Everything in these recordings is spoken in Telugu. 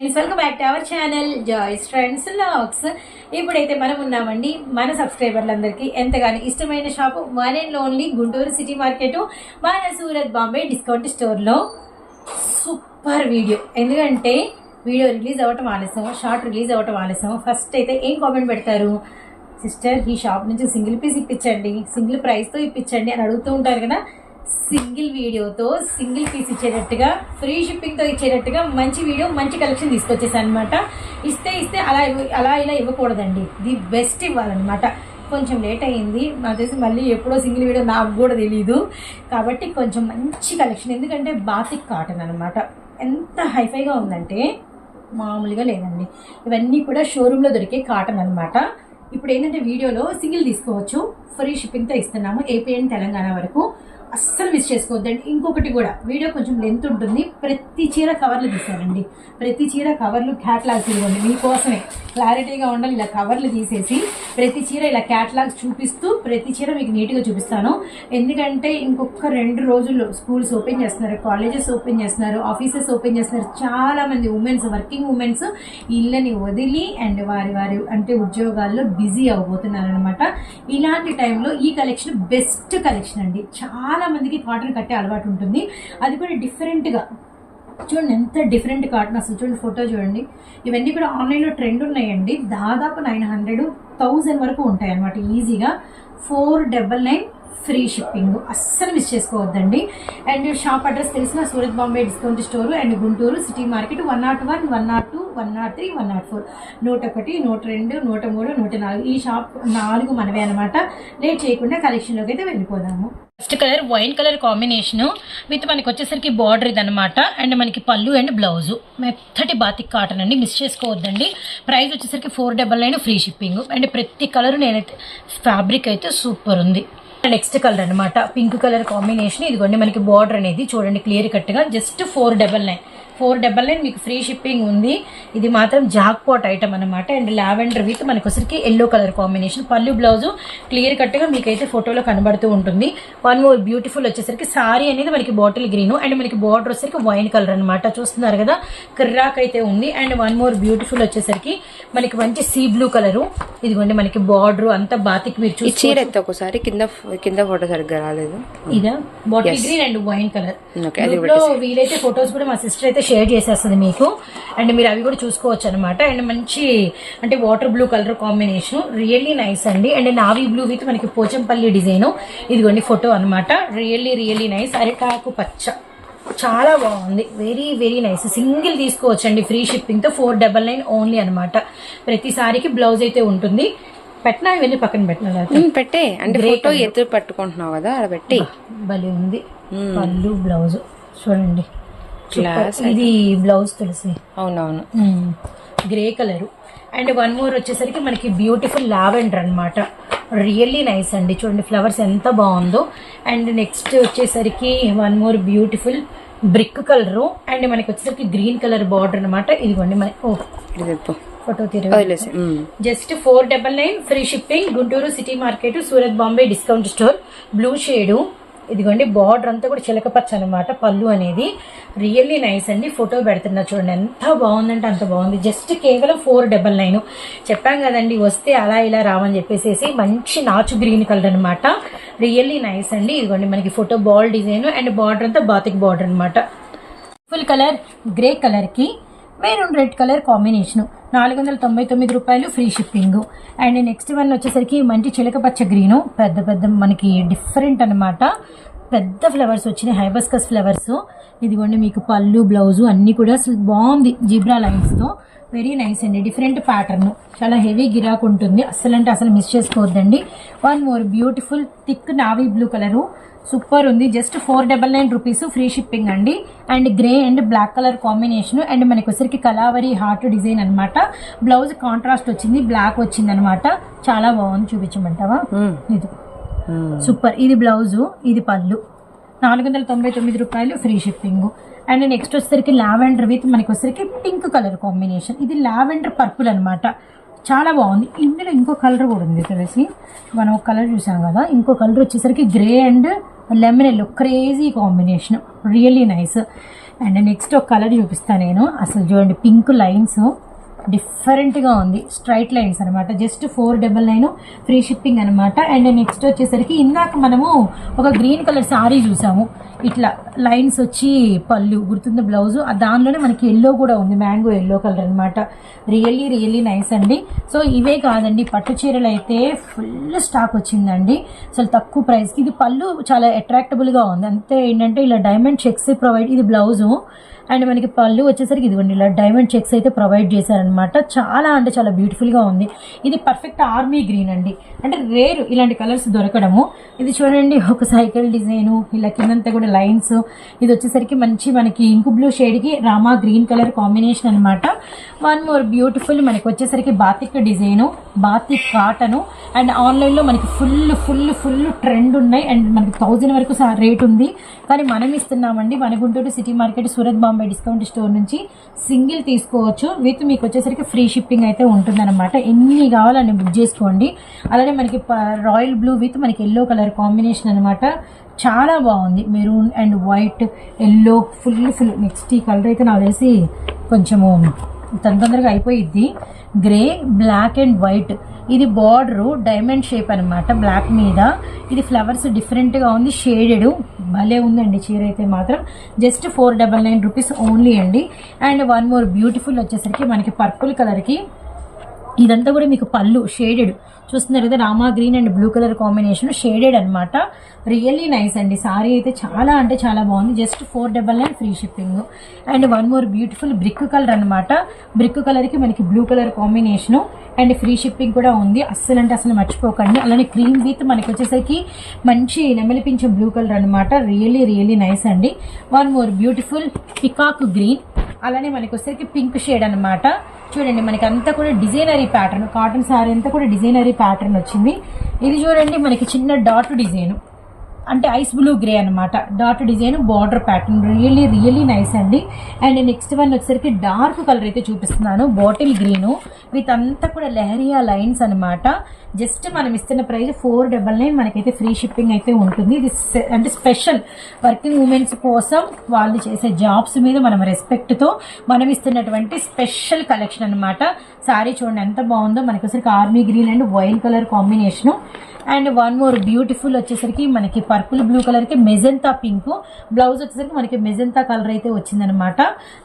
Welcome back to our channel joys friends lakhs ఇప్పుడైతే మనం ఉన్నామండి మన సబ్స్క్రైబర్లందరికీ ఎంతగానో ఇష్టమైన shop one and only Guntur city market మన సూరత్ బాంబే డిస్కౌంట్ స్టోర్లో సూపర్ వీడియో ఎందుకంటే వీడియో రిలీజ్ అవ్వటం ఆలస్యం షార్ట్ రిలీజ్ అవ్వటం ఆలస్యం. ఫస్ట్ అయితే ఏం కామెంట్ పెడతారు? సిస్టర్ ఈ షాప్ నుంచి సింగిల్ పీస్ ఇప్పించండి సింగిల్ ప్రైస్తో ఇప్పించండి అని అడుగుతూ ఉంటారు కదా. సింగిల్ వీడియోతో సింగిల్ పీస్ ఇచ్చేటట్టుగా ఫ్రీ షిప్పింగ్తో ఇచ్చేటట్టుగా మంచి వీడియో మంచి కలెక్షన్ తీసుకొచ్చేసాను అనమాట ఇస్తే ఇస్తే అలా ఇవ్వ- అలా ఇలా ఇవ్వకూడదండి. The best ఇవ్వాలన్నమాట. కొంచెం లేట్ అయింది నాకు తెలిసి మళ్ళీ ఎప్పుడో సింగిల్ వీడియో నాకు కూడా తెలియదు కాబట్టి కొంచెం మంచి కలెక్షన్. ఎందుకంటే బాతిక్ కాటన్ అనమాట ఎంత హైఫైగా ఉందంటే మామూలుగా లేదండి. ఇవన్నీ కూడా షోరూంలో దొరికే కాటన్ అనమాట ఇప్పుడు ఏంటంటే వీడియోలో సింగిల్ తీసుకోవచ్చు. ఫ్రీ షిప్పింగ్తో ఇస్తున్నాము. ఏపీ అండ్ తెలంగాణ వరకు. అస్సలు మిస్ చేసుకోవద్దండి. ఇంకొకటి కూడా వీడియో కొంచెం లెంత్ ఉంటుంది. ప్రతి చీర కవర్లు తీసారండి ప్రతి చీర కవర్లు క్యాట్లాగ్స్ ఇవ్వండి మీకోసమే క్లారిటీగా ఉండాలి. ఇలా కవర్లు తీసేసి ప్రతి చీర ఇలా క్యాట్లాగ్స్ చూపిస్తూ ప్రతి చీర మీకు నీట్గా చూపిస్తాను. ఎందుకంటే ఇంకొక రెండు రోజుల్లో స్కూల్స్ ఓపెన్ చేస్తున్నారు కాలేజెస్ ఓపెన్ చేస్తున్నారు ఆఫీసెస్ ఓపెన్ చేస్తున్నారు. చాలామంది ఉమెన్స్ వర్కింగ్ ఉమెన్స్ ఇళ్ళని వదిలి అండ్ వారి వారి అంటే ఉద్యోగాల్లో బిజీ అవబోతున్నారు అనమాట ఇలాంటి టైంలో ఈ కలెక్షన్ బెస్ట్ కలెక్షన్ అండి. చాలా మందికి కాటన్ కట్టే అలవాటు ఉంటుంది. అది కూడా డిఫరెంట్గా చూడండి ఎంత డిఫరెంట్ కాటన్ అసలు. చూడండి ఫోటో చూడండి. ఇవన్నీ కూడా ఆన్లైన్లో ట్రెండ్ ఉన్నాయండి. దాదాపు నైన్ హండ్రెడ్ థౌజండ్ వరకు ఉంటాయి అనమాట ఈజీగా four double nine free shipping అస్సలు మిస్ చేసుకోవద్దండి. అండ్ షాప్ అడ్రస్ తెలిసిన Surat Bombay discount store and Guntur city market one nought one one nought two one nought three one nought four నూట ఒకటి నూట రెండు నూట మూడు నూట నాలుగు ఈ షాప్ నాలుగు మనవే అనమాట లేట్ చేయకుండా కలెక్షన్లోకి అయితే వెళ్ళిపోదాము. First colour wine colour combination with మనకి వచ్చేసరికి బార్డర్ ఇది అనమాట అండ్ మనకి పళ్ళు అండ్ బ్లౌజు. మెత్తటి బాతిక్ కాటన్ అండి. మిస్ చేసుకోవద్దండి. ప్రైస్ వచ్చేసరికి four double nine free shipping. And ప్రతి కలర్ నేనైతే ఫ్యాబ్రిక్ అయితే సూపర్ ఉంది. నెక్స్ట్ కలర్ అనమాట పింక్ కలర్ కాంబినేషన్. ఇదిగోండి మనకి బార్డర్ అనేది చూడండి క్లియర్ కట్గా. Just four double nine. Four double nine మీకు ఫ్రీ షిప్పింగ్ ఉంది. ఇది మాత్రం జాక్ పాట్ ఐటమ్ అనమాట అండ్ లావెండర్ విత్ మనకి వచ్చరికి ఎల్లో కలర్ కాంబినేషన్. పళ్ళు బ్లౌజ్ క్లియర్ కట్గా మీకైతే ఫోటోలో కనబడుతూ ఉంటుంది. వన్ మోర్ బ్యూటిఫుల్ వచ్చేసరికి సారీ అనేది మనకి బాటిల్ గ్రీన్ అండ్ మనకి బార్డర్ వచ్చేసరికి వైన్ కలర్ అనమాట చూస్తున్నారు కదా కిర్రాక్ అయితే ఉంది. అండ్ వన్ మోర్ బ్యూటిఫుల్ వచ్చేసరికి మనకి మంచి సీ బ్లూ కలరు. ఇదిగోండి మనకి బార్డర్ అంతా బాతిక్ మీరు చూసి చీర ఎత్త ఒకసారి కింద కింద ఫోటో సరిగ్గా రాలేదు. ఇదా? Bottle green and wine colour. వీలైతే ఫొటోస్ కూడా మా సిస్టర్ అయితే షేర్ చేసేస్తుంది మీకు. అండ్ మీరు అవి కూడా చూసుకోవచ్చు అనమాట అండ్ మంచి అంటే water blue colour combination really nice అండి. అండ్ నావీ బ్లూ విత్ మనకి పోచంపల్లి డిజైన్ ఇదిగోండి ఫోటో అన్నమాట. రియల్లీ రియల్లీ నైస్ అరిటాకు పచ్చ. చాలా బాగుంది. వెరీ వెరీ నైస్ సింగిల్ తీసుకోవచ్చండి. ఫ్రీ షిప్పింగ్తో ఫోర్ డబల్ నైన్ ఓన్లీ అనమాట ప్రతిసారికి బ్లౌజ్ అయితే ఉంటుంది. పెట్టినా? ఇవన్నీ పక్కన పెట్టినా పెట్టే. అంటే ఫోటో ఎత్తు పట్టుకుంటున్నావు కదా అక్కడ పెట్టి. భలే ఉంది. పళ్ళు బ్లౌజ్ చూడండి. క్లాస్ ఇది బ్లౌజ్ తులసి. అవునవును. Grey colour and one more వచ్చేసరికి మనకి బ్యూటిఫుల్ లావెండర్ అన్నమాట. రియల్లీ నైస్ అండి. చూడండి ఫ్లవర్స్ ఎంత బాగుందో. అండ్ నెక్స్ట్ వచ్చేసరికి one more beautiful brick colour and మనకి వచ్చేసరికి గ్రీన్ కలర్ బార్డర్ అనమాట ఇదిగోండి మన ఓ. Photo. Just four double nine free shipping Guntur city market Surat Bombay discount store blue shade ఇదిగోండి బార్డర్ అంతా కూడా చిలకపచ్చ అనమాట పళ్ళు అనేది. రియల్లీ నైస్ అండి ఫోటో పెడుతున్నా చూడండి ఎంత బాగుందంటే అంత బాగుంది. జస్ట్ కేవలం ఫోర్ డబల్ నైన్ చెప్పాం కదండి వస్తే అలా ఇలా రావని చెప్పేసేసి మంచి నాచు గ్రీన్ కలర్ అనమాట రియల్లీ నైస్ అండి. ఇదిగోండి మనకి photo ball design and border అంతా బాతిక్ బార్డర్ అనమాట ఫుల్ కలర్ గ్రే కలర్కి మెరూన్ రెడ్ కలర్ కాంబినేషన్ నాలుగు వందల తొంభై తొమ్మిది రూపాయలు free shipping and next one వచ్చేసరికి మంచి చిలకపచ్చ గ్రీను పెద్ద పెద్ద మనకి డిఫరెంట్ అన్నమాట. పెద్ద ఫ్లవర్స్ వచ్చినాయి హైబస్కస్ ఫ్లవర్స్. ఇదిగోండి మీకు పళ్ళు బ్లౌజు అన్నీ కూడా అసలు బాగుంది జిబ్రా లైన్స్తో వెరీ నైస్ అండి. డిఫరెంట్ ప్యాటర్న్ చాలా హెవీ గిరాక్ ఉంటుంది. అసలు అంటే అసలు మిస్ చేసుకోవద్దండి. One more beautiful thick navy blue colour super ఉంది. Just four double nine rupees free shipping అండి. And grey and black colour combination and మనకి వచ్చరికి కలావరి హార్ట్ డిజైన్ అన్నమాట. బ్లౌజ్ కాంట్రాస్ట్ వచ్చింది బ్లాక్ వచ్చింది అనమాట చాలా బాగుంది. చూపించమంటావా? ఉమ్. ఇది. Hmm. సూపర్ ఇది బ్లౌజు ఇది పళ్ళు. నాలుగు వందల తొంభై తొమ్మిది రూపాయలు ఫ్రీ షిప్పింగ్. అండ్ నెక్స్ట్ వచ్చేసరికి లావెండర్ విత్ మనకి వచ్చేసరికి పింక్ కలర్ కాంబినేషన్. ఇది లావెండర్ పర్పుల్ అనమాట చాలా బాగుంది. ఇందులో ఇంకో కలర్ కూడా ఉంది తెలిసి మనం ఒక కలర్ చూసాం కదా ఇంకో కలర్ వచ్చేసరికి grey and lemon yellow. Crazy combination. Really nice and next ఒక కలర్ చూపిస్తాను నేను. అసలు చూడండి పింక్ లైన్స్. డిఫరెంట్గా ఉంది. స్ట్రైట్ లైన్స్ అనమాట just four double nine free shipping అనమాట అండ్ నెక్స్ట్ వచ్చేసరికి ఇందాక మనము ఒక గ్రీన్ కలర్ సారీ చూసాము. ఇట్లా లైన్స్ వచ్చి పళ్ళు గుర్తుంది బ్లౌజు? దానిలోనే మనకి ఎల్లో కూడా ఉంది మ్యాంగో ఎల్లో కలర్ అనమాట రియల్లీ రియల్లీ నైస్ అండి. సో ఇవే కాదండి పట్టు చీరలు అయితే ఫుల్ స్టాక్ వచ్చిందండి. అసలు తక్కువ ప్రైస్కి ఇది పళ్ళు చాలా అట్రాక్టబుల్గా ఉంది. అంతే ఏంటంటే ఇలా డైమండ్ చెక్స్ ప్రొవైడ్ ఇది బ్లౌజు. అండ్ మనకి పళ్ళు వచ్చేసరికి ఇదిగోండి ఇలా డైమండ్ చెక్స్ అయితే ప్రొవైడ్ చేశారనమాట చాలా అంటే చాలా బ్యూటిఫుల్గా ఉంది. ఇది పర్ఫెక్ట్ ఆర్మీ గ్రీన్ అండి. అంటే రేరు ఇలాంటి కలర్స్ దొరకడము. ఇది చూడండి ఒక సైకిల్ డిజైను ఇలా కిందంతా కూడా లైన్స్. ఇది వచ్చేసరికి మంచి మనకి ఇంకు బ్లూ షేడ్కి రామా గ్రీన్ కలర్ కాంబినేషన్ అనమాట వన్ మోర్ బ్యూటిఫుల్ మనకి వచ్చేసరికి batik design batik cotton. And ఆన్లైన్లో మనకి ఫుల్ ఫుల్ ఫుల్ ట్రెండ్ ఉన్నాయి. అండ్ మనకి థౌజండ్ వరకు రేట్ ఉంది. కానీ మనం ఇస్తున్నామండి మన Guntur city market Surat Bombay discount store నుంచి సింగిల్ తీసుకోవచ్చు. విత్ మీకు వచ్చేసరికి ఫ్రీ షిప్పింగ్ అయితే ఉంటుందన్నమాట. ఎన్ని కావాలని బుక్ చేసుకోండి. అలానే మనకి రాయల్ బ్లూ విత్ మనకి ఎల్లో కలర్ కాంబినేషన్ అనమాట చాలా బాగుంది. Maroon and white yellow full full. Next ఈ కలర్ అయితే నాకు తెలిసి కొంచెము తొందరగా అయిపోయిద్ది. Grey black and white. ఇది బార్డరు డైమండ్ షేప్ అనమాట బ్లాక్ మీద. ఇది ఫ్లవర్స్ డిఫరెంట్గా ఉంది షేడెడ్. భలే ఉందండి చీర అయితే మాత్రం. Just four double nine rupees only అండి. అండ్ వన్ మోర్ బ్యూటిఫుల్ వచ్చేసరికి మనకి పర్పుల్ కలర్కి ఇదంతా కూడా మీకు పళ్ళు షేడెడ్. చూస్తున్నారు కదా Rama green and blue colour combination shaded అనమాట రియల్లీ నైస్ అండి. సారీ అయితే చాలా అంటే చాలా బాగుంది. Just four double nine free shipping and one more beautiful brick colour అనమాట బ్రిక్ కలర్కి మనకి blue colour combination and free shipping కూడా ఉంది. అస్సలు అంటే అసలు మర్చిపోకండి. అలానే క్రీమ్ విత్ మనకి వచ్చేసరికి మంచి నెమలిపించే బ్లూ కలర్ అనమాట రియల్లీ రియల్లీ నైస్ అండి. One more beautiful peacock green అలానే మనకి వచ్చేసరికి పింక్ షేడ్ అనమాట చూడండి మనకి అంతా కూడా డిజైనరీ ప్యాటర్న్ కాటన్ సారీ అంతా కూడా డిజైనరీ ప్యాటర్న్ వచ్చింది. ఇది చూడండి మనకి చిన్న డాట్ డిజైన్. అంటే ఐస్ బ్లూ గ్రే అనమాట dot design border pattern. Really really nice అండి. అండ్ నెక్స్ట్ వన్ వచ్చేసరికి డార్క్ కలర్ అయితే చూపిస్తున్నాను బాటిల్ గ్రీను. విత్ అంతా కూడా లెహరియా లైన్స్ అనమాట జస్ట్ మనం ఇస్తున్న ప్రైస్ ఫోర్ డబల్ నైన్ మనకైతే ఫ్రీ షిప్పింగ్ అయితే ఉంటుంది. ఇది అంటే స్పెషల్ వర్కింగ్ ఉమెన్స్ కోసం వాళ్ళు చేసే జాబ్స్ మీద మనం రెస్పెక్ట్తో మనం ఇస్తున్నటువంటి స్పెషల్ కలెక్షన్ అనమాట సారీ చూడండి ఎంత బాగుందో. మనకి వచ్చరికి army green and wine colour combination. And one more beautiful వచ్చేసరికి మనకి పర్పుల్ బ్లూ కలర్కి మెజెంతా పింక్. బ్లౌజ్ వచ్చేసరికి మనకి మెజెంతా కలర్ అయితే వచ్చిందనమాట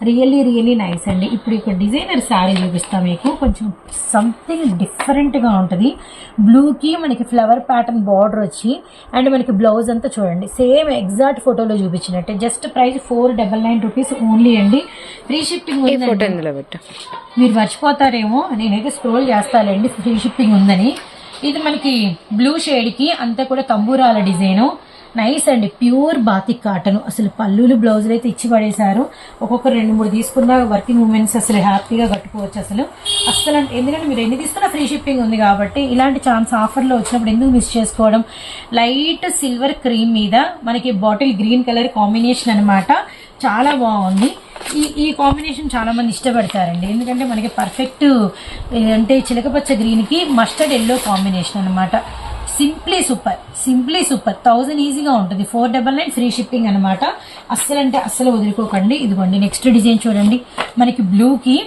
రియల్లీ రియల్లీ నైస్ అండి. ఇప్పుడు ఇక్కడ డిజైనర్ శారీ చూపిస్తాం మీకు. కొంచెం సంథింగ్ డిఫరెంట్గా ఉంటుంది. బ్లూకి మనకి ఫ్లవర్ ప్యాటర్న్ బార్డర్ వచ్చి అండ్ మనకి బ్లౌజ్ అంతా చూడండి. సేమ్ ఎగ్జాక్ట్ ఫోటోలో చూపించినట్టే. Just price four double nine rupees only అండి. ఫ్రీ షిప్పింగ్ ఫోటో ఉందండి. ఇందులో పెట్టు. మీరు మర్చిపోతారేమో నేనైతే స్క్రోల్ చేస్తానండి ఫ్రీ షిప్పింగ్ ఉందని. ఇది మనకి బ్లూ షేడ్కి అంతా కూడా తంబూరాల డిజైను నైస్ అండి ప్యూర్ బాతిక్ కాటన్. అసలు పల్లులు బ్లౌజులు అయితే ఇచ్చి పడేశారు. ఒక్కొక్క రెండు మూడు తీసుకున్న వర్కింగ్ ఉమెన్స్ అసలు హ్యాపీగా కట్టుకోవచ్చు అసలు. అసలు అంటే ఎందుకంటే మీరు ఎన్ని తీసుకున్నా ఫ్రీ షిప్పింగ్ ఉంది కాబట్టి ఇలాంటి ఛాన్స్ ఆఫర్లో వచ్చినప్పుడు ఎందుకు మిస్ చేసుకోవడం? లైట్ సిల్వర్ క్రీమ్ మీద మనకి బాటిల్ గ్రీన్ కలర్ కాంబినేషన్ అన్నమాట. చాలా బాగుంది. ఈ ఈ కాంబినేషన్ చాలా మంది ఇష్టపడతారండి. ఎందుకంటే మనకి పర్ఫెక్ట్ అంటే చిలకపచ్చ గ్రీన్కి మస్టర్డ్ ఎల్లో కాంబినేషన్ అనమాట simply super simply super. Thousand ఈజీగా ఉంటుంది. Four double nine free shipping అనమాట అస్సలు అంటే అస్సలు వదులుకోకండి. ఇదిగోండి నెక్స్ట్ డిజైన్ చూడండి. మనకి బ్లూకి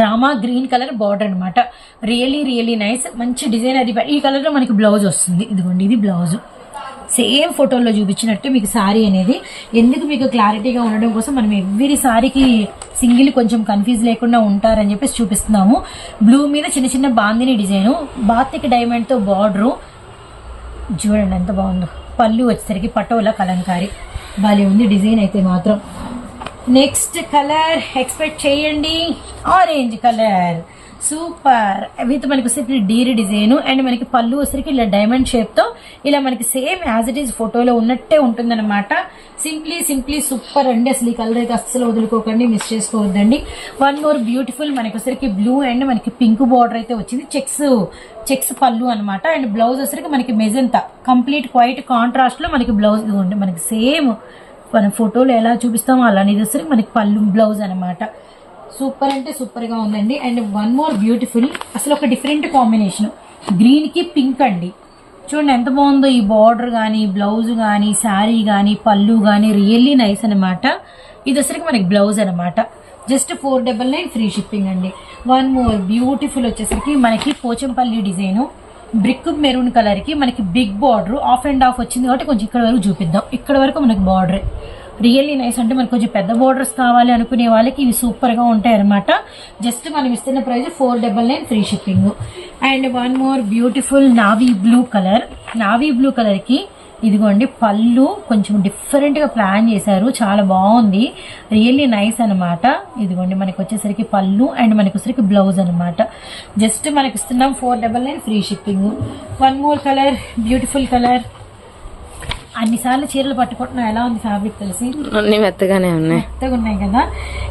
రామా గ్రీన్ కలర్ బార్డర్ అనమాట రియలీ రియలీ నైస్. మంచి డిజైన్ అది. ఈ కలర్లో మనకి బ్లౌజ్ వస్తుంది. ఇదిగోండి ఇది బ్లౌజ్. సేమ్ ఫోటోలో చూపించినట్టు మీకు శారీ అనేది. ఎందుకు మీకు క్లారిటీగా ఉండడం కోసం మనం ఎవ్రీ శారీకి సింగిల్ కొంచెం కన్ఫ్యూజ్ లేకుండా ఉంటారని చెప్పేసి చూపిస్తున్నాము. బ్లూ మీద చిన్న చిన్న బాందిని డిజైను బాతిక్ డైమండ్తో బార్డరు చూడండి ఎంత బాగుందో. పళ్ళు వచ్చేసరికి పటోలా కలంకారీ. భలే ఉంది డిజైన్ అయితే మాత్రం. నెక్స్ట్ కలర్ ఎక్స్పెక్ట్ చేయండి. Orange colour super. విత్ మనకి వచ్చేసరికి డీర్ డిజైన్ అండ్ మనకి పళ్ళు వచ్చేసరికి ఇలా డైమండ్ షేప్తో ఇలా మనకి సేమ్ యాజ్ ఇట్ ఈస్ ఫోటోలో ఉన్నట్టే ఉంటుందన్నమాట. సింప్లీ సింప్లీ సూపర్ అండి. అసలు ఈ కలర్ అయితే అస్సలు వదులుకోకండి మిస్ చేసుకోవద్దండి. వన్ మోర్ బ్యూటిఫుల్ మనకి వచ్చేసరికి బ్లూ అండ్ మనకి పింక్ బార్డర్ అయితే వచ్చింది. చెక్స్ చెక్స్ పళ్ళు అనమాట అండ్ బ్లౌజ్ వచ్చరికి మనకి మెజంతా. కంప్లీట్ క్వైట్ కాంట్రాస్ట్లో మనకి బ్లౌజ్ ఇదిగోండి మనకి సేమ్ మనం ఫోటోలో ఎలా చూపిస్తామో అలానే అనేది వచ్చేసరికి మనకి పళ్ళు బ్లౌజ్ అనమాట సూపర్ అంటే సూపర్గా ఉందండి. అండ్ వన్ మోర్ బ్యూటిఫుల్ అసలు ఒక డిఫరెంట్ కాంబినేషన్. గ్రీన్కి పింక్ అండి. చూడండి ఎంత బాగుందో ఈ బార్డర్ కానీ బ్లౌజ్ కానీ శారీ కానీ పళ్ళు కానీ రియల్లీ నైస్ అనమాట ఇది వచ్చరికి మనకి బ్లౌజ్ అనమాట just four double nine free shipping అండి. వన్ మోర్ బ్యూటిఫుల్ వచ్చేసరికి మనకి పోచంపల్లి డిజైను. బ్రిక్ మెరూన్ కలర్కి మనకి big border half and half వచ్చింది కాబట్టి కొంచెం ఇక్కడ వరకు చూపిద్దాం. ఇక్కడ వరకు మనకి బార్డరే. రియల్లీ నైస్ అంటే మనకు కొంచెం పెద్ద బోర్డర్స్ కావాలి అనుకునే వాళ్ళకి ఇవి సూపర్గా ఉంటాయి అనమాట జస్ట్ మనం ఇస్తున్న price four double nine free shipping and one more beautiful navy blue colour navy blue కలర్కి ఇదిగోండి పళ్ళు కొంచెం డిఫరెంట్గా ప్లాన్ చేశారు. చాలా బాగుంది. రియల్లీ నైస్ అనమాట ఇదిగోండి మనకి వచ్చేసరికి పళ్ళు అండ్ మనకి వచ్చేసరికి బ్లౌజ్ అనమాట జస్ట్ మనకి ఇస్తున్నాం four double nine free shipping one more colour beautiful colour అన్నిసార్లు చీరలు పట్టుకుంటున్నా ఎలా ఉంది ఫ్యాబ్రిక్ తెలిసి? అన్ని మెత్తగానే ఉన్నాయి. మెత్తగా ఉన్నాయి కదా.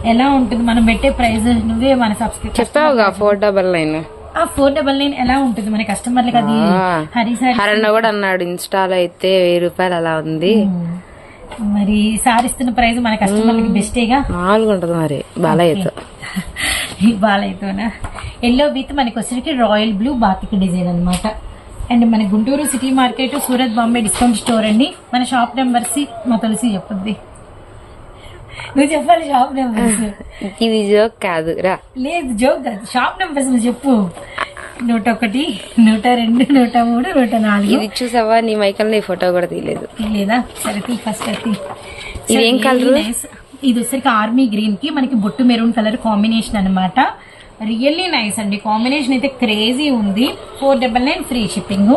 ఎలా ఉంటుంది? మనం పెట్టే ప్రైస్ నువ్వే మన సబ్స్క్రైబ్ చెప్పావుగా ఫోర్ డబల్ నైన్ ఆ ఫోర్ డబల్ నైన్ ఎలా ఉంటుంది? మన కస్టమర్లకి అది హరి హరణ కూడా అన్నాడు ఇన్స్టాలో అయితే వెయ్యి రూపాయలు అలా ఉంది. మరి సార్ ఇస్తున్న ప్రైస్ మన కస్టమర్లకి బెస్టేగా మామూలుగా ఉంటుంది మరి బాలయ్యతో. బాలయ్యతోనా? ఎల్లో విత్ మనకి వచ్చరికి రాయల్ బ్లూ బాతిక్ డిజైన్ అన్నమాట. అండ్ మన Guntur city market Surat Bombay discount store అండి. మన షాప్ నెంబర్స్ మా తులసి చెప్పద్ది. నువ్వు చెప్పాలి షాప్ నెంబర్స్ ఇది జోక్ కాదు. రా. లేదు జోక్ కాదు. షాప్ నెంబర్స్ నువ్వు చెప్పు. నూట ఒకటి నూట రెండు నూట మూడు నూట నాలుగు. ఇది చూసావా? నీ మైకల్ నీ ఫోటో కూడా తీయలేదు. లేదా? సరే తీ ఫస్ట్ తీ. ఇదేం really nice. ఇది వచ్చరికి ఆర్మీ గ్రీన్కి మనకి బొట్టు మెరూన్ కలర్ కాంబినేషన్ అన్నమాట. రియల్లీ నైస్ అండి. కాంబినేషన్ అయితే క్రేజీ ఉంది. Four double nine free shipping.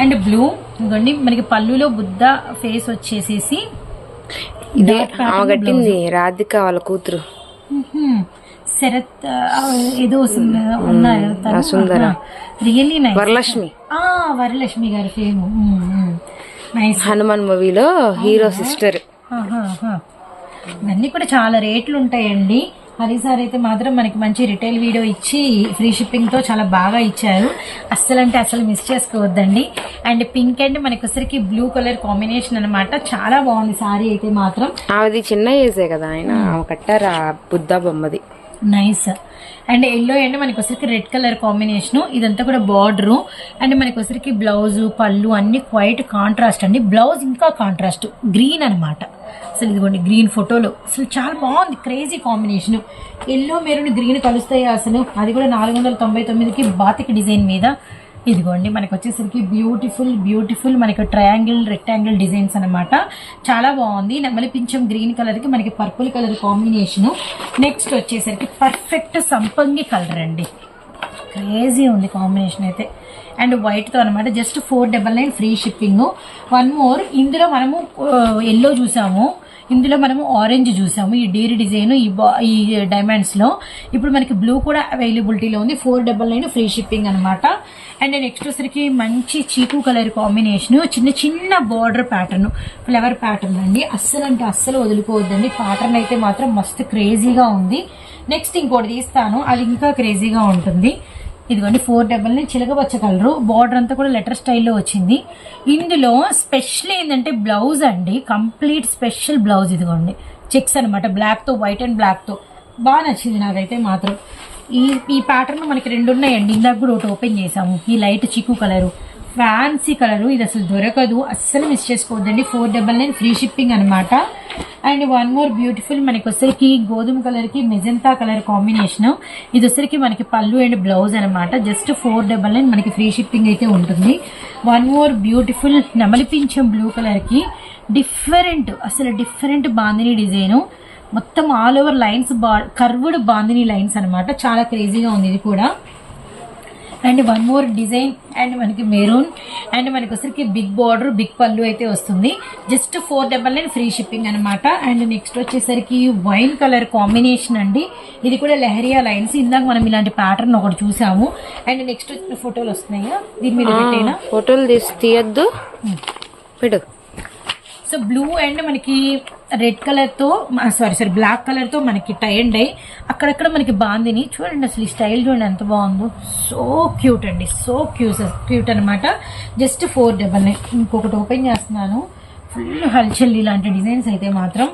And blue ఇదిగోండి మనకి పళ్ళులో బుద్ధ ఫేస్ వచ్చేసేసి ఇదే కట్టింది రాధిక వాళ్ళ కూతురు. శరత్ ఏదో ఉన్నారు. Really nice. వరలక్ష్మి. వరలక్ష్మి గారి ఫేమ్. నైస్. హనుమాన్ మూవీలో హీరో సిస్టర్. ఇవన్నీ కూడా చాలా రేట్లు ఉంటాయండి. హరి సార్ అయితే మాత్రం మనకి మంచి రిటైల్ వీడియో ఇచ్చి ఫ్రీ షిప్పింగ్తో చాలా బాగా ఇచ్చారు. అస్సలు అంటే అసలు మిస్ చేసుకోవద్దండి. అండ్ పింక్ అండ్ మనకి వచ్చరికి బ్లూ కలర్ కాంబినేషన్ అన్నమాట. చాలా బాగుంది సారీ అయితే మాత్రం. ఆమెది చిన్న ఏజే కదా ఆయన. ఆమె కట్టారు బుద్ధ బొమ్మది. నైస్ అండ్ ఎల్లో అండ్ మనకి వచ్చరికి రెడ్ కలర్ కాంబినేషన్ ఇదంతా కూడా బార్డర్ అండ్ మనకి వచ్చరికి బ్లౌజ్ పళ్ళు అన్ని క్వైట్ కాంట్రాస్ట్ అండి. బ్లౌజ్ ఇంకా కాంట్రాస్ట్ గ్రీన్ అన్నమాట. అసలు ఇదిగోండి గ్రీన్ ఫోటోలో. అసలు చాలా బాగుంది crazy combination. Yellow maroon green కలుస్తాయి అసలు. అది కూడా నాలుగు వందల తొంభై తొమ్మిదికి బాతిక డిజైన్ మీద. ఇదిగోండి మనకి వచ్చేసరికి బ్యూటిఫుల్ బ్యూటిఫుల్ మనకి ట్రయాంగిల్ రెక్టాంగిల్ డిజైన్స్ అన్నమాట. చాలా బాగుంది. నెమలి పింఛం గ్రీన్ కలర్కి మనకి పర్పుల్ కలర్ కాంబినేషన్. నెక్స్ట్ వచ్చేసరికి పర్ఫెక్ట్ సంపంగి కలర్ అండి. క్రేజీ ఉంది కాంబినేషన్ అయితే. అండ్ వైట్తో అనమాట just four double nine free shipping. One more ఇందులో మనము ఎల్లో చూసాము. ఇందులో మనము ఆరెంజ్ చూసాము. ఈ డీర్ డిజైన్ ఈ బా ఈ డైమండ్స్లో ఇప్పుడు మనకి బ్లూ కూడా అవైలబిలిటీలో ఉంది. Four double nine free shipping అనమాట అండ్ నెక్స్ట్ వచ్చరికి మంచి చీకు కలర్ కాంబినేషన్ చిన్న చిన్న బార్డర్ ప్యాటర్న్ ఫ్లవర్ ప్యాటర్న్ అండి. అస్సలు అంటే అస్సలు వదులుకోవద్దండి. ప్యాటర్న్ అయితే మాత్రం మస్తు క్రేజీగా ఉంది. నెక్స్ట్ ఇంకోటి తీస్తాను. అది ఇంకా క్రేజీగా ఉంటుంది. ఇదిగోండి ఫోర్ డబల్ని చిలకపచ్చ కలరు బార్డర్ అంతా కూడా లెటర్ స్టైల్లో వచ్చింది. ఇందులో స్పెషల్ ఏంటంటే బ్లౌజ్ అండి. కంప్లీట్ స్పెషల్ బ్లౌజ్ ఇదిగోండి. చెక్స్ అనమాట బ్లాక్తో వైట్ అండ్ బ్లాక్తో బాగా నచ్చింది నాకైతే మాత్రం. ఈ ఈ ప్యాటర్న్ మనకి రెండు ఉన్నాయండి. ఇందాక కూడా ఒకటి ఓపెన్ చేసాము ఈ లైట్ చిక్కు కలరు ఫ్యాన్సీ కలరు ఇది అసలు దొరకదు. అస్సలు మిస్ చేసుకోవద్దండి. Four double nine free shipping అనమాట అండ్ వన్ మోర్ బ్యూటిఫుల్ మనకి వచ్చరికి గోధుమ కలర్కి మెజంతా కలర్ కాంబినేషన్. ఇది వచ్చరికి మనకి పళ్ళు అండ్ బ్లౌజ్ అనమాట జస్ట్ ఫోర్ డబల్ నైన్ మనకి ఫ్రీ షిప్పింగ్ అయితే ఉంటుంది. వన్ మోర్ బ్యూటిఫుల్ నమలిపించం బ్లూ కలర్కి డిఫరెంట్ అసలు డిఫరెంట్ బాందిని డిజైన్. మొత్తం ఆల్ ఓవర్ లైన్స్ బా కర్వ్డ్ బాందిని లైన్స్ అనమాట చాలా క్రేజీగా ఉంది ఇది కూడా. And one more design and మనకి మెరూన్ అండ్ మనకి వచ్చరికి బిగ్ బార్డర్ బిగ్ పళ్ళు అయితే వస్తుంది. Just four double nine free shipping అనమాట అండ్ నెక్స్ట్ వచ్చేసరికి వైన్ కలర్ కాంబినేషన్ అండి. ఇది కూడా లెహరియా లైన్స్. ఇందాక మనం ఇలాంటి ప్యాటర్న్ ఒకటి చూసాము. అండ్ నెక్స్ట్ వచ్చిన ఫోటోలు వస్తున్నాయా? దీని మీద పెట్టేనా? ఫోటోలు తీసి తీయొద్దు. పెట్టు. సో బ్లూ అండ్ మనకి రెడ్ కలర్తో సారీ సారీ బ్లాక్ కలర్తో మనకి టై అండ్ డై అక్కడక్కడ మనకి బాందిని. చూడండి అసలు ఈ స్టైల్ చూడండి ఎంత బాగుందో. సో క్యూట్ అండి. సో క్యూస్ క్యూట్ అనమాట జస్ట్ ఫోర్ డబల్ నైన్ ఇంకొకటి ఓపెన్ చేస్తున్నాను. ఫుల్ హల్చల్ ఇలాంటి డిజైన్స్ అయితే మాత్రం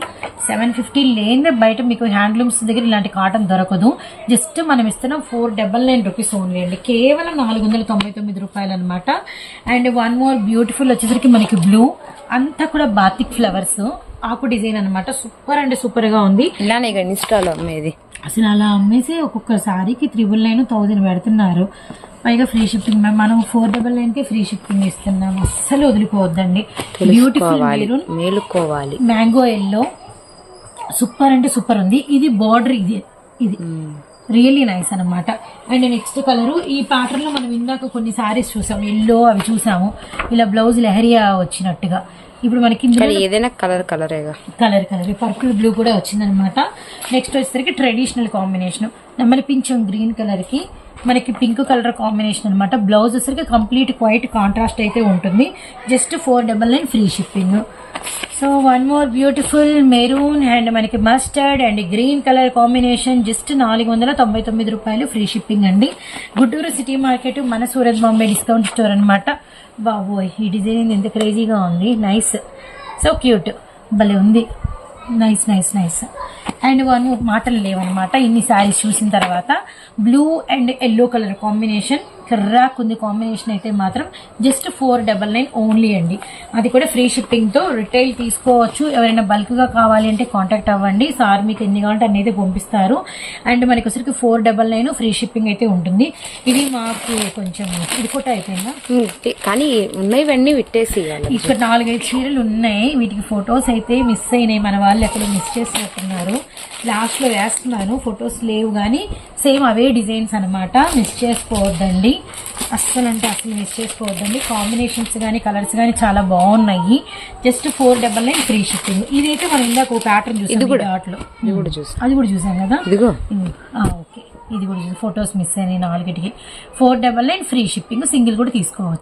సెవెన్ ఫిఫ్టీ లేని బయట మీకు హ్యాండ్లూమ్స్ దగ్గర ఇలాంటి కాటన్ దొరకదు. జస్ట్ మనం ఇస్తున్నాం four double nine rupees only అండి. కేవలం నాలుగు వందల తొంభై తొమ్మిది రూపాయలు అనమాట అండ్ వన్ మోర్ బ్యూటిఫుల్ వచ్చేసరికి మనకి బ్లూ అంతా కూడా బాతిక్ ఫ్లవర్స్ ఆకు డిజైన్ అనమాట సూపర్ అంటే సూపర్గా ఉంది. ఇలానే ఇక ఇన్స్టాలో అమ్మేది. అసలు అలా అమ్మేసి ఒక్కొక్క సారీకి త్రిబుల్ నైన్ థౌజండ్ పెడుతున్నారు. పైగా ఫ్రీ షిప్పింగ్ మ్యామ్ మనం ఫోర్ డబల్ నైన్కి ఫ్రీ షిప్పింగ్ ఇస్తున్నాం. అస్సలు వదిలిపోవద్దండి బ్యూటిఫుల్ మేలుకోవాలి. మ్యాంగో ఎల్లో సూపర్ అంటే సూపర్ ఉంది. ఇది బార్డర్ ఇది ఇది. రియల్లీ నైస్ అన్నమాట. అండ్ నెక్స్ట్ కలర్ ఈ ప్యాటర్న్లో మనం ఇందాక కొన్ని సారీస్ చూసాం. ఎల్లో అవి చూసాము. ఇలా బ్లౌజ్ లెహరియా వచ్చినట్టుగా. ఇప్పుడు మనకి ఏదైనా కలర్ కలరేగా కలర్ కలర్ పర్పుల్ బ్లూ కూడా వచ్చిందనమాట నెక్స్ట్ వచ్చేసరికి ట్రెడిషనల్ కాంబినేషన్ నెమ్మలి పింఛం గ్రీన్ కలర్కి మనకి పింక్ కలర్ కాంబినేషన్ అనమాట బ్లౌజ్ వచ్చరికి కంప్లీట్ వైట్ కాంట్రాస్ట్ అయితే ఉంటుంది. Just four double nine free shipping. So one more beautiful maroon and మనకి mustard and green colour combination just నాలుగు వందల తొంభై తొమ్మిది రూపాయలు ఫ్రీ షిప్పింగ్ అండి. గుంటూరు సిటీ మార్కెట్ మన సూరత్ బాంబే డిస్కౌంట్ స్టోర్ అనమాట బాబోయ్ ఈ డిజైన్ ఎంత క్రేజీగా ఉంది? నైస్. So cute. భలే ఉంది. Nice nice nice and one మాటలు లేవన్నమాట. ఇన్ని శారీస్ చూసిన తర్వాత blue and yellow colour combination ఉంది కాంబినేషన్ అయితే మాత్రం just four double nine only అండి. అది కూడా ఫ్రీ షిప్పింగ్తో రిటైల్ తీసుకోవచ్చు. ఎవరైనా బల్క్గా కావాలి అంటే కాంటాక్ట్ అవ్వండి. సార్ మీకు ఎన్ని కావాలంటే అన్ని అయితే పంపిస్తారు. అండ్ మనకి వచ్చరికి four double nine free shipping అయితే ఉంటుంది. ఇది మాకు కొంచెం ఇది కూడా అయిపోయిందా? కానీ ఉన్నవన్నీ విట్టేసి ఇక్కడ నాలుగైదు చీరలు ఉన్నాయి. వీటికి ఫొటోస్ అయితే మిస్ అయినాయి. మన వాళ్ళు ఎక్కడ మిస్ చేసినట్టున్నారు. లాస్ట్లో వేస్తున్నాను. ఫొటోస్ లేవు కానీ సేమ్ అవే డిజైన్స్ అన్నమాట. మిస్ చేసుకోవద్దండి. అస్సలు అంటే అసలు మిస్ చేసుకోవద్దండి. కాంబినేషన్స్ కానీ కలర్స్ కానీ చాలా బాగున్నాయి. Just four double nine free shipping ఇదైతే మనం ఇందాక ఒక ప్యాటర్న్ చూసాం ఇది కూడా. చూసి. అది కూడా చూసాం కదా? ఆ, ఓకే. ఇది కూడా ఫొటోస్ మిస్ అయినాయి నాలుగిటికి. Four double nine free shipping single కూడా తీసుకోవచ్చు.